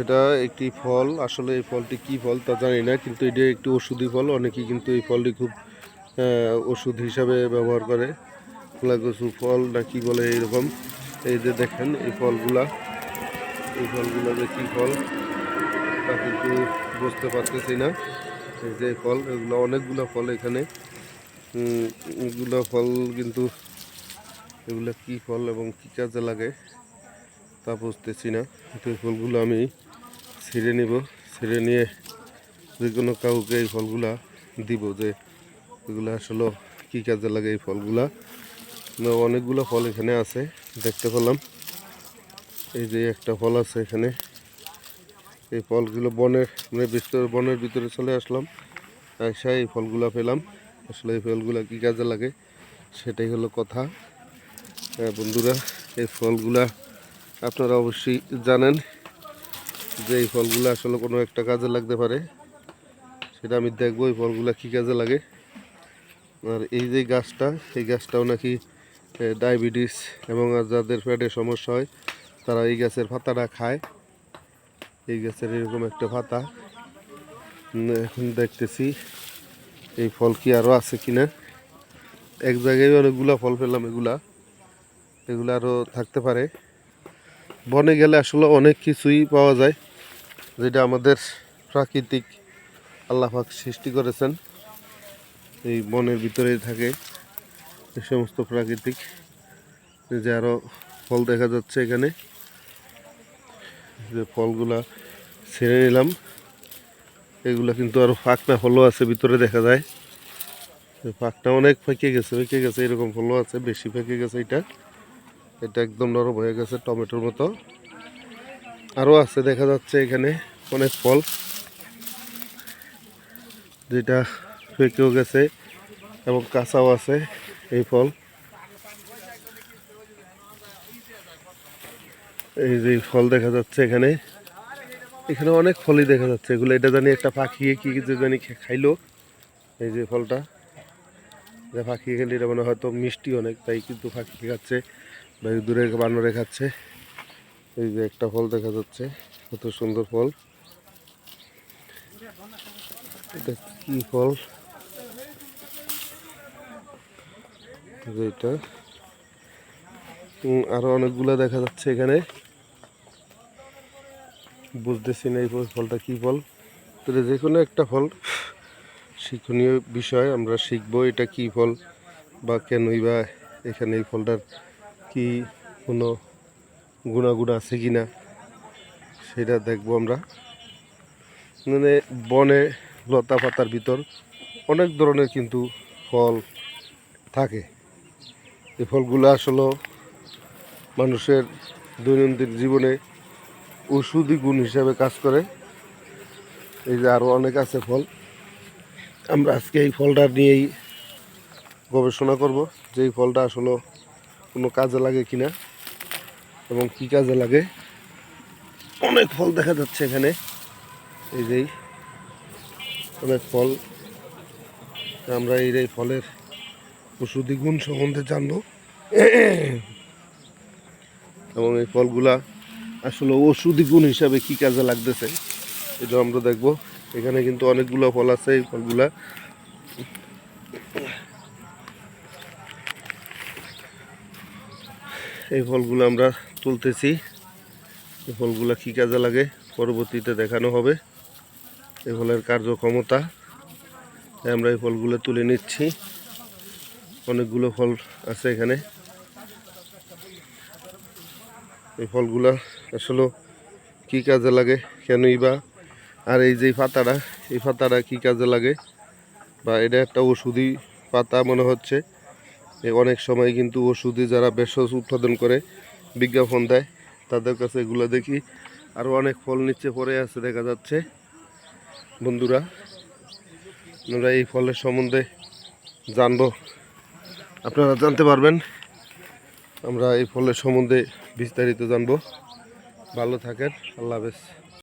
এটা একটি ফল। আসলে এই ফলটি কি ফল তা জানি না, কিন্তু এটা একটি ওষুধি ফল। অনেকেই কিন্তু এই ফলটি খুব ওষুধ হিসাবে ব্যবহার করে। কচু ফল না কি বলে এইরকম। এই যে দেখেন, এই ফলগুলা। এই ফলগুলো যে কী ফল তা কিন্তু বুঝতে পারতেছি না। এই যে ফল, এগুলো অনেকগুলো ফল এখানে। এগুলো ফল কিন্তু, এগুলো কি ফল এবং কী কাজে লাগে? তা বুঝতেছি না। এই ফলগুলো আমি ছিঁড়ে নিব ছিঁড়ে নিয়ে যে কোনো কাউকে এই ফলগুলা দিব যে এগুলো আসলে কী কাজে লাগে এই ফলগুলা। অনেকগুলো ফল এখানে আছে দেখতে পেলাম। এই যে একটা ফল আছে এখানে। এই ফলগুলো বনের মানে ভিতরে বনের ভিতরে চলে আসলাম। আসা এই ফলগুলো পেলাম। আসলে এই ফলগুলো কী কাজে লাগে সেটাই হলো কথা। হ্যাঁ, বন্ধুরা এই ফলগুলা আপনারা অবশ্যই জানেন যে এই ফলগুলো আসলে কোনো একটা কাজে লাগতে পারে। সেটা আমি দেখব এই ফলগুলো কী কাজে লাগে। আর এই যে গাছটা, এই গাছটাও নাকি ডায়াবেটিস এবং আর যাদের পেটের সমস্যা হয়, তারা এই গাছের পাতাটা খায়। এই গাছের এরকম একটা পাতা। এখন দেখতেছি এই ফল কি আরও আছে কিনা। এক জায়গায় অনেকগুলা ফল পেলাম এগুলা। এগুলো আরও থাকতে পারে। বনে গেলে আসলে অনেক কিছুই পাওয়া যায়, যেটা আমাদের প্রাকৃতিক আল্লাহাক সৃষ্টি করেছেন। এই বনের ভিতরেই থাকে এই সমস্ত প্রাকৃতিক যে আরও ফল দেখা যাচ্ছে এখানে। যে ফলগুলা ছেড়ে নিলাম, এগুলা কিন্তু আরও ফাঁকনা ফলও আছে ভিতরে দেখা যায়। ফাঁকনা অনেক ফেঁকে গেছে ফেঁকে গেছে, এরকম ফলও আছে, বেশি ফেঁকে গেছে এটা। এটা একদম নরম হয়ে গেছে টমেটোর মতো। আরও আছে দেখা যাচ্ছে এখানে অনেক ফল। যেটা ফেঁকেও গেছে এবং কাঁচাও আছে এই ফল। এই যে ফল দেখা যাচ্ছে এখানে। এখানে অনেক ফলই দেখা যাচ্ছে। এগুলো এটা জানি একটা পাখি কি যে জানি খাইলো। এই যে ফলটা। পাখি খেলে এটা মানে হয়তো মিষ্টি অনেক, তাই কিন্তু পাখি খাচ্ছে। বা দূরে বানরে খাচ্ছে এই যে একটা ফল দেখা যাচ্ছে, কত সুন্দর ফল। এটা কি ফল? এটা। আরও অনেকগুলো দেখা যাচ্ছে এখানে। বুঝতেছি না এই ফলটা কি ফল? তো যে কোনো একটা ফল, শিক্ষণীয় বিষয়, আমরা শিখব এটা কি ফল, বা কেনই বা এখানে এই ফলটার কি কোনো গুণাগুণ আছে কি না, সেটা দেখব আমরা। মানে বনে লতা পাতার ভিতর অনেক ধরনের কিন্তু ফল থাকে। এই ফলগুলো আসলে মানুষের দৈনন্দিন জীবনে ওষুধি গুণ হিসাবে কাজ করে। এই যে আরও অনেক আছে ফল। আমরা আজকে এই ফলটা নিয়েই গবেষণা করব যে এই ফলটা আসলে কোনো কাজে লাগে কিনা এবং কি কাজে লাগে? অনেক ফল দেখা যাচ্ছে এখানে। এই যেই অনেক ফল। আমরা এই এই ফলের ওষুধি গুণ সম্বন্ধে জানব। এবং এই ফলগুলা আসলে ওষুধি গুণ হিসাবে কি কাজে লাগতেছে এটা আমরা দেখব। এখানে কিন্তু অনেকগুলো ফল আছে, এই ফলগুলা এই ফলগুলো আমরা তুলতেছি। এই ফলগুলো কী কাজে লাগে? পরবর্তীতে দেখানো হবে। এই ফলের কার্যক্ষমতা। আমরা এই ফলগুলো তুলে নিচ্ছি। অনেকগুলো ফল আছে এখানে। এই ফলগুলা আসলে কী কাজে লাগে কেনই বা? আর এই যে পাতাটা, এই পাতাটা কী কাজে লাগে? বা এটা একটা ওষুধি পাতা মনে হচ্ছে। অনেক সময় কিন্তু ওষুধে যারা ভেষজ উৎপাদন করে, বিজ্ঞাপন দেয়, তাদের কাছে এগুলো দেখি। আরও অনেক ফল নিচে পড়ে আছে দেখা যাচ্ছে। বন্ধুরা, আমরা এই ফলের সম্বন্ধে জানব। আপনারা জানতে পারবেন, আমরা এই ফলের সম্বন্ধে বিস্তারিত জানব। ভালো থাকেন, আল্লাহ হাফেজ।